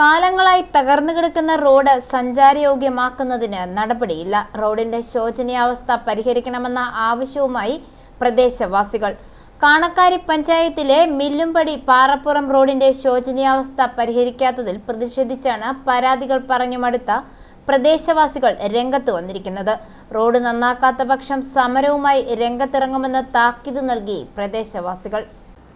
കാലങ്ങളായി തകർന്നു കിടക്കുന്ന റോഡ് സഞ്ചാരയോഗ്യമാക്കുന്നതിന് നടപടിയില്ല. റോഡിന്റെ ശോചനീയാവസ്ഥ പരിഹരിക്കണമെന്ന ആവശ്യവുമായി പ്രദേശവാസികൾ. കാണക്കാരി പഞ്ചായത്തിലെ മില്ലുംപടി പാറപ്പുറം റോഡിന്റെ ശോചനീയാവസ്ഥ പരിഹരിക്കാത്തതിൽ പ്രതിഷേധിച്ചാണ് പരാതികൾ പറഞ്ഞു മടുത്ത പ്രദേശവാസികൾ രംഗത്ത് വന്നിരിക്കുന്നത്. റോഡ് നന്നാക്കാത്ത പക്ഷം സമരവുമായി രംഗത്തിറങ്ങുമെന്ന് താക്കീത് നൽകി പ്രദേശവാസികൾ.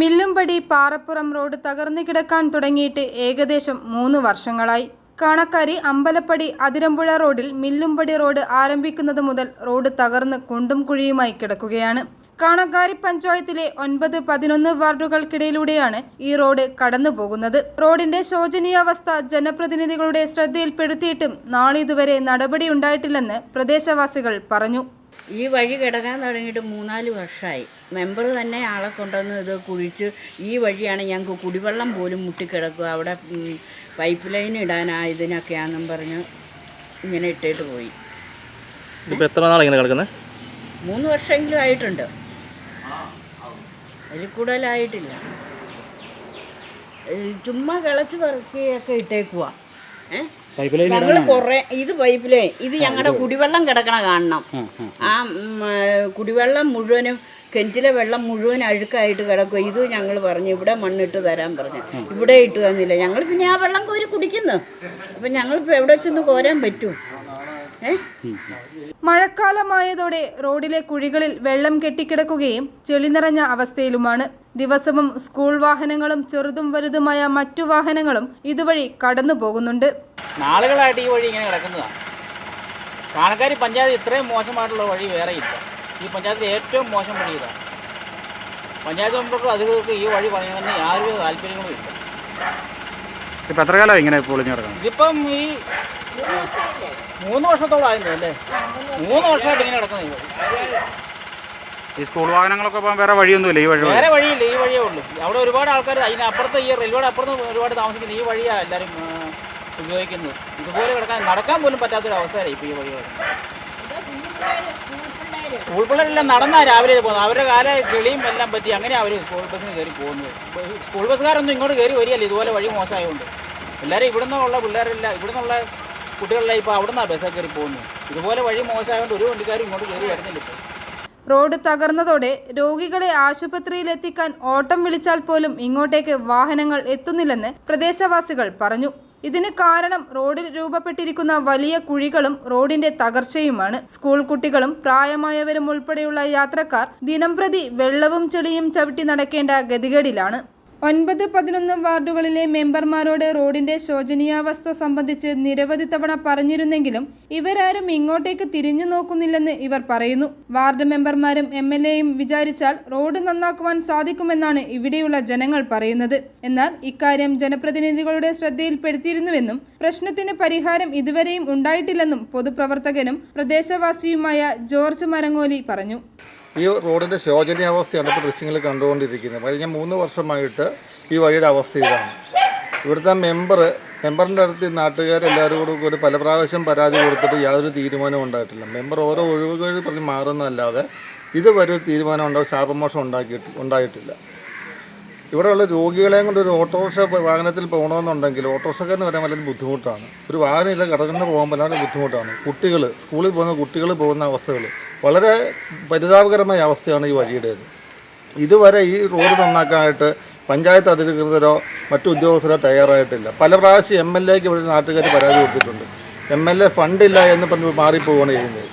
മില്ലുംപടി പാറപ്പുറം റോഡ് തകർന്നു കിടക്കാൻ തുടങ്ങിയിട്ട് ഏകദേശം മൂന്ന് വർഷങ്ങളായി. കാണക്കാരി അമ്പലപ്പടി അതിരമ്പുഴ റോഡിൽ മില്ലുംപടി റോഡ് ആരംഭിക്കുന്നത് മുതൽ റോഡ് തകർന്ന് കുണ്ടും കുഴിയുമായി കിടക്കുകയാണ്. കാണക്കാരി പഞ്ചായത്തിലെ ഒൻപത് പതിനൊന്ന് വാർഡുകൾക്കിടയിലൂടെയാണ് ഈ റോഡ് കടന്നു പോകുന്നത് റോഡിന്റെ ശോചനീയാവസ്ഥ ജനപ്രതിനിധികളുടെ ശ്രദ്ധയിൽപ്പെടുത്തിയിട്ടും നാളിതുവരെ നടപടിയുണ്ടായിട്ടില്ലെന്ന് പ്രദേശവാസികൾ പറഞ്ഞു. ഈ വഴി കിടക്കാൻ തുടങ്ങിയിട്ട് മൂന്നാൽ വർഷമായി. മെമ്പർ തന്നെ ആളെ കൊണ്ടുവന്ന് ഇത് കുഴിച്ച് ഈ വഴിയാണ് ഞങ്ങൾക്ക് കുടിവെള്ളം പോലും മുട്ടിക്കിടക്കുക. അവിടെ പൈപ്പ് ലൈൻ ഇടാനാ ഇതിനൊക്കെയാണെന്നും പറഞ്ഞ് ഇങ്ങനെ ഇട്ടിട്ട് പോയി. ഇപ്പോൾ എത്ര നാളാണ് ഇങ്ങനെ കിടക്കുന്നത് മൂന്ന് വർഷമെങ്കിലും ആയിട്ടുണ്ട്. അതിൽ കൂടുതലായിട്ടില്ല. ചുമ്മാ കിളച്ച് പറക്കിയൊക്കെ ഇട്ടേക്കുവാ. ഏഹ് ഞങ്ങൾ കൊറേ ഇത് പൈപ്പ് ലൈൻ ഇത് ഞങ്ങളുടെ കുടിവെള്ളം കിടക്കണ കാണണം. ആ കുടിവെള്ളം മുഴുവനും കിണറ്റിലെ വെള്ളം മുഴുവൻ അഴുക്കായിട്ട് കിടക്കും ഇത് ഞങ്ങൾ പറഞ്ഞു ഇവിടെ മണ്ണിട്ട് തരാൻ പറഞ്ഞു. ഇവിടെ ഇട്ട് തന്നില്ല. ഞങ്ങൾ പിന്നെ ആ വെള്ളം കോരി കുടിക്കുന്നു. അപ്പം ഞങ്ങളിപ്പോൾ എവിടെ ചെന്ന് കോരാൻ പറ്റും? മഴക്കാലമായതോടെ റോഡിലെ കുഴികളിൽ വെള്ളം കെട്ടിക്കിടക്കുകയും ചെളി നിറഞ്ഞ അവസ്ഥയിലുമാണ്. ദിവസവും സ്കൂൾ വാഹനങ്ങളും ചെറുതും വലുതുമായ മറ്റു വാഹനങ്ങളും ഇതുവഴി കടന്നു പോകുന്നുണ്ട് നാളുകളായിട്ട് ഈ വഴി ഇങ്ങനെ കിടക്കുന്നതാണ് കാണക്കാരി പഞ്ചായത്ത് ഇത്രയും മോശമായിട്ടുള്ള വഴി വേറെ ഇല്ല. ഈ പഞ്ചായത്തിൽ ഏറ്റവും മോശം വഴി ഇതാണ് പഞ്ചായത്ത് മെമ്പർക്കും അധികൃതർക്ക് ഈ വഴി പണിയണമെന്ന് യാതൊരു താല്പര്യങ്ങളും ഇല്ല. ഇപ്പം എത്ര കാലം ഇങ്ങനെ പൊളിഞ്ഞു കിടക്കണം ഇതിപ്പം ഈ മൂന്ന് വർഷത്തോളം ആയിരുന്നു അല്ലേ? മൂന്ന് വർഷമായിട്ട് ഇങ്ങനെ കിടക്കുന്നത് ഈ വഴി. ഈ സ്കൂൾ വാഹനങ്ങളൊക്കെ പോകാൻ വേറെ വഴിയൊന്നുമില്ല ഈ വഴി വേറെ വഴിയില്ല ഈ വഴിയേ ഉള്ളൂ. അവിടെ ഒരുപാട് ആൾക്കാർ അതിനപ്പുറത്ത് ഈ റെയിൽവേയുടെ അപ്പുറത്ത് ഒരുപാട് താമസിക്കുന്നത് ഈ വഴിയാണ് എല്ലാവരും ഉപയോഗിക്കുന്നത് ഇതുപോലെ കിടക്കാൻ നടക്കാൻ പോലും പറ്റാത്തൊരു അവസ്ഥയായി ഇപ്പോൾ ഈ വഴി സ്കൂൾ പിള്ളേരെല്ലാം നടന്നാ രാവിലെ പോകുന്നത്. അവരുടെ കാല ചെളിയും എല്ലാം പറ്റി അങ്ങനെ അവർ സ്കൂൾ ബസ്സിന് കയറി പോകുന്നത്. സ്കൂൾ ബസ്സുകാരൊന്നും ഇങ്ങോട്ട് കയറി വരികയല്ല. ഇതുപോലെ വഴി മോശമായതുകൊണ്ട്. എല്ലാവരും ഇവിടെ നിന്നുള്ള പിള്ളേരെല്ലാം ഇവിടെ നിന്നുള്ള കുട്ടികളെല്ലാം ഇപ്പോൾ അവിടെ നിന്നാണ് ബസ്സൊക്കെ കയറി പോകുന്നത്. ഇതുപോലെ വഴി മോശമായതുകൊണ്ട് ഒരു വണ്ടിക്കാരും ഇങ്ങോട്ട് കയറി വരുന്നില്ല ഇപ്പോൾ റോഡ് തകർന്നതോടെ രോഗികളെ ആശുപത്രിയിൽ എത്തിക്കാൻ ഓട്ടം വിളിച്ചാൽ പോലും ഇങ്ങോട്ടേക്ക് വാഹനങ്ങൾ എത്തുന്നില്ലെന്ന് പ്രദേശവാസികൾ പറഞ്ഞു. ഇതിന് കാരണം റോഡിൽ രൂപപ്പെട്ടിരിക്കുന്ന വലിയ കുഴികളും റോഡിന്റെ തകർച്ചയുമാണ്. സ്കൂൾ കുട്ടികളും പ്രായമായവരും ഉൾപ്പെടെയുള്ള യാത്രക്കാർ ദിനംപ്രതി വെള്ളവും ചെളിയും ചവിട്ടി നടക്കേണ്ട ഗതികേടിലാണ്. ഒൻപത് പതിനൊന്ന് വാർഡുകളിലെ മെമ്പർമാരോട് റോഡിന്റെ ശോചനീയാവസ്ഥ സംബന്ധിച്ച് നിരവധി തവണ പറഞ്ഞിരുന്നെങ്കിലും ഇവരാരും ഇങ്ങോട്ടേക്ക് തിരിഞ്ഞു നോക്കുന്നില്ലെന്ന് ഇവർ പറയുന്നു. വാർഡ് മെമ്പർമാരും എം എൽ എയും വിചാരിച്ചാൽ റോഡ് നന്നാക്കുവാൻ സാധിക്കുമെന്നാണ് ഇവിടെയുള്ള ജനങ്ങൾ പറയുന്നത്. എന്നാൽ ഇക്കാര്യം ജനപ്രതിനിധികളുടെ ശ്രദ്ധയിൽപ്പെടുത്തിയിരുന്നുവെന്നും പ്രശ്നത്തിന് പരിഹാരം ഇതുവരെയും ഉണ്ടായിട്ടില്ലെന്നും പൊതുപ്രവർത്തകനും പ്രദേശവാസിയുമായ ജോർജ് മരങ്ങോലി പറഞ്ഞു. ഈ റോഡിന്റെ ശോചനീയാവസ്ഥയാണ് ഇപ്പോൾ ദൃശ്യങ്ങൾ കണ്ടുകൊണ്ടിരിക്കുന്നത്. കഴിഞ്ഞ മൂന്ന് വർഷമായിട്ട് ഈ വഴിയുടെ അവസ്ഥ ഇതാണ്. ഇവിടുത്തെ മെമ്പർ മെമ്പറിന്റെ അടുത്ത് നാട്ടുകാരെല്ലാവരും കൂടെ കൂടി പല പ്രാവശ്യം പരാതി കൊടുത്തിട്ട് യാതൊരു തീരുമാനവും ഉണ്ടായിട്ടില്ല. മെമ്പർ ഓരോ ഒഴിവുകൾ പറഞ്ഞ് മാറുന്നതല്ലാതെ ഇതുവരെ ഒരു തീരുമാനം ഉണ്ടാവും ശാപമോഷം ഉണ്ടാക്കിയിട്ട് ഉണ്ടായിട്ടില്ല. ഇവിടെയുള്ള രോഗികളെയും കൊണ്ട് ഒരു ഓട്ടോറിക്ഷ വാഹനത്തിൽ പോകണമെന്നുണ്ടെങ്കിൽ ഓട്ടോറിക്ഷക്കാരന് വരാൻ വളരെ ബുദ്ധിമുട്ടാണ്. ഒരു വാഹനമില്ല കടന്നു പോകാൻ വളരെ ബുദ്ധിമുട്ടാണ്. കുട്ടികൾ സ്കൂളിൽ പോകുന്ന കുട്ടികൾ പോകുന്ന അവസ്ഥകൾ വളരെ പരിതാപകരമായ അവസ്ഥയാണ് ഈ വഴിയുടേത്. ഇതുവരെ ഈ റോഡ് നന്നാക്കാനായിട്ട് പഞ്ചായത്ത് അധികൃതരോ മറ്റു ഉദ്യോഗസ്ഥരോ തയ്യാറായിട്ടില്ല. പല പ്രാവശ്യം എം എൽ എക്ക് ഇവിടെ നാട്ടുകാർ പരാതി കൊടുത്തിട്ടുണ്ട്. എം എൽ എ ഫണ്ടില്ല എന്ന് പറഞ്ഞ് മാറിപ്പോവുകയാണ് ചെയ്യുന്നത്.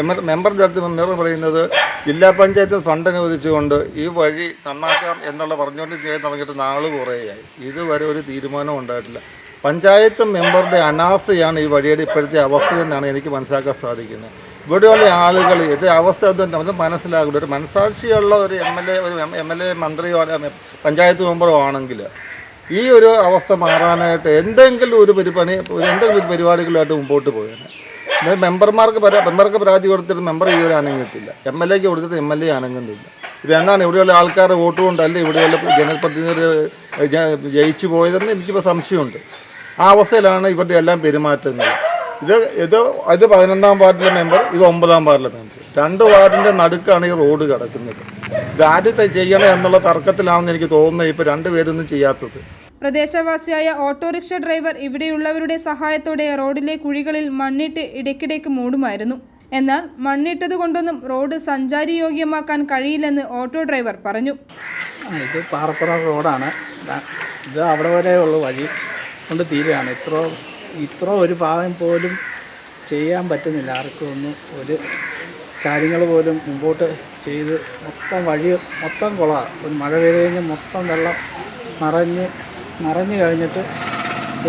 എം എൽ മെമ്പർ അടുത്ത് മെമ്പർ പറയുന്നത് ജില്ലാ പഞ്ചായത്തിന് ഫണ്ട് അനുവദിച്ചുകൊണ്ട് ഈ വഴി നന്നാക്കാം എന്നുള്ള പറഞ്ഞുകൊണ്ട് ചെയ്യാൻ തുടങ്ങിയിട്ട് നാൾ കുറേയായി. ഇതുവരെ ഒരു തീരുമാനം ഉണ്ടായിട്ടില്ല. പഞ്ചായത്ത് മെമ്പറുടെ അനാസ്ഥയാണ് ഈ വഴിയുടെ ഇപ്പോഴത്തെ അവസ്ഥ എന്നാണ് എനിക്ക് മനസ്സിലാക്കാൻ സാധിക്കുന്നത്. ഇവിടെയുള്ള ആളുകൾ ഇത് അവസ്ഥ എന്തുണ്ട് നമുക്ക് മനസ്സിലാകില്ല. ഒരു മനസാക്ഷിയുള്ള ഒരു എം എൽ എ ഒരു എം എൽ എ മന്ത്രിയോ പഞ്ചായത്ത് മെമ്പറോ ആണെങ്കിൽ ഈ ഒരു അവസ്ഥ മാറാനായിട്ട് എന്തെങ്കിലും ഒരു പരിപണി എന്തെങ്കിലും ഒരു പരിപാടികളുമായിട്ട് മുമ്പോട്ട് പോയാണ് മെമ്പർമാർക്ക് മെമ്പർക്ക് പരാതി കൊടുത്തിട്ട് മെമ്പർ ഇതുവരെ അനങ്ങിയിട്ടില്ല എം എൽ എക്ക് കൊടുത്തിട്ട് എം എൽ എ അനങ്ങുന്നില്ല ഇത് എന്നാണ് ഇവിടെയുള്ള ആൾക്കാരുടെ വോട്ട് കൊണ്ടല്ല ഇവിടെയുള്ള ജനപ്രതിനിധികൾ ജയിച്ചു പോയതെന്ന് എനിക്കിപ്പോൾ സംശയമുണ്ട്. ആ അവസ്ഥയിലാണ് ഇവരുടെ എല്ലാം പെരുമാറ്റുന്നത് ഇത് ഇത് ഇത് പതിനൊന്നാം വാർഡിലെ മെമ്പർ ഇത് ഒമ്പതാം വാർഡിലെ മെമ്പർ രണ്ട് വാർഡിന്റെ നടുക്കാണ് ഈ റോഡ് കിടക്കുന്നത്. ഇത് ആദ്യത്തെ ചെയ്യണം എന്നുള്ള തർക്കത്തിലാണെന്ന് എനിക്ക് തോന്നുന്നത് ഇപ്പോൾ രണ്ടുപേരൊന്നും ചെയ്യാത്തത്. പ്രദേശവാസിയായ ഓട്ടോറിക്ഷ ഡ്രൈവർ ഇവിടെയുള്ളവരുടെ സഹായത്തോടെ റോഡിലെ കുഴികളിൽ മണ്ണിട്ട് ഇടയ്ക്കിടയ്ക്ക് മൂടുമായിരുന്നു. എന്നാൽ മണ്ണിട്ടത് കൊണ്ടൊന്നും റോഡ് സഞ്ചാരിയോഗ്യമാക്കാൻ കഴിയില്ലെന്ന് ഓട്ടോ ഡ്രൈവർ പറഞ്ഞു. ഇത് പാറപ്പുറ റോഡാണ്. ഇത് അവിടെ വരെയുള്ള വഴി കൊണ്ട് തീരുകയാണ്. ഇത്ര ഇത്ര ഒരു ഭാഗം പോലും ചെയ്യാൻ പറ്റുന്നില്ല. ആർക്കും ഒന്നും ഒരു കാര്യങ്ങൾ പോലും മുമ്പോട്ട് ചെയ്ത് മൊത്തം വഴി മൊത്തം കുളമാണ് ഒരു മഴ പെയ്ത് കഴിഞ്ഞാൽ മൊത്തം വെള്ളം നിറഞ്ഞ് നിറഞ്ഞു കഴിഞ്ഞിട്ട്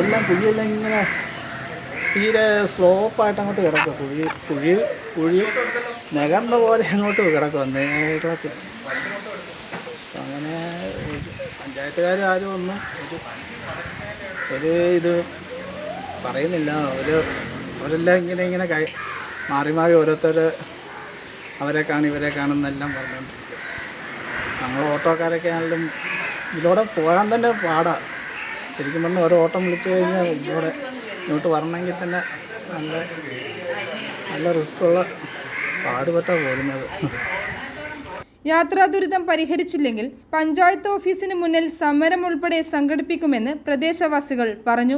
എല്ലാം കുഴിയെല്ലാം ഇങ്ങനെ തീരെ സ്ലോപ്പായിട്ട് അങ്ങോട്ട് കിടക്കുക. കുഴി കുഴി കുഴി നികർന്ന പോലെ അങ്ങോട്ട് കിടക്കുക. നീളത്തിൽ അങ്ങനെ പഞ്ചായത്തുകാർ ആരും ഒന്നും ഒരു ഒരു ഇത് പറയുന്നില്ല. അവർ അവരെല്ലാം ഇങ്ങനെ ഇങ്ങനെ കൈ മാറി മാറി ഓരോരുത്തർ അവരെ കാണും ഇവരെ കാണുന്നെല്ലാം പറഞ്ഞുകൊണ്ടിരിക്കും. നമ്മൾ ഓട്ടോക്കാരൊക്കെ ആണെങ്കിലും ഇതിലൂടെ പോകാൻ തന്നെ പാടാ. ശരിക്കും പറഞ്ഞാൽ ഒരു ഓട്ടം വിളിച്ചു കഴിഞ്ഞാൽ ഇതിലൂടെ ഇങ്ങോട്ട് വരണമെങ്കിൽ തന്നെ നല്ല നല്ല റിസ്ക്കുള്ള പാടുപെട്ടാ പോരുന്നത് യാത്രാ ദുരിതം പരിഹരിച്ചില്ലെങ്കിൽ പഞ്ചായത്ത് ഓഫീസിന് മുന്നിൽ സമരം ഉൾപ്പെടെ സംഘടിപ്പിക്കുമെന്ന് പ്രദേശവാസികൾ പറഞ്ഞു.